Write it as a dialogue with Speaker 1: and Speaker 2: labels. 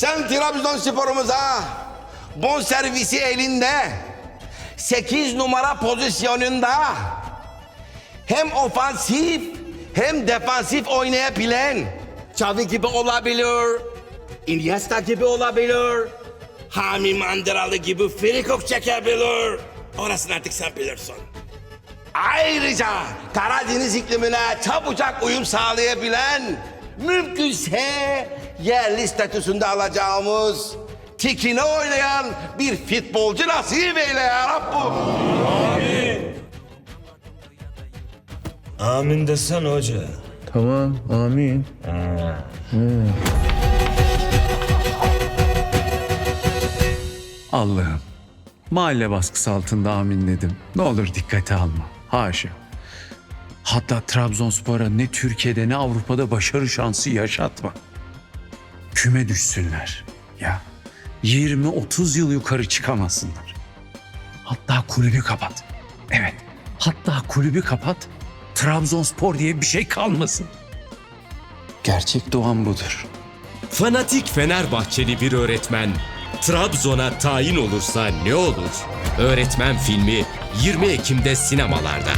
Speaker 1: Sen Trabzonspor'umuza bon servisi elinde 8 numara pozisyonunda hem ofansif hem defansif oynayabilen Xavi gibi olabilir, Iniesta gibi olabilir, Hami Mandıralı gibi frikok çekebilir. Orasını artık sen bilirsin. Ayrıca Karadeniz iklimine çabucak uyum sağlayabilen, mümkünse yerli statüsünde alacağımız, tikine oynayan bir futbolcu nasip eyle ya Rabbim.
Speaker 2: Amin desen hoca.
Speaker 3: Tamam amin. Allah'ım mahalle baskısı altında amin dedim. Ne olur dikkate alma. Haşa. Hatta Trabzonspor'a ne Türkiye'de ne Avrupa'da başarı şansı yaşatma. Küme düşsünler. Ya 20-30 yıl yukarı çıkamasınlar. Hatta kulübü kapat. Evet. Hatta kulübü kapat. Trabzonspor diye bir şey kalmasın. Gerçek doğan budur.
Speaker 4: Fanatik Fenerbahçeli bir öğretmen Trabzon'a tayin olursa ne olur? Öğretmen filmi 20 Ekim'de sinemalarda.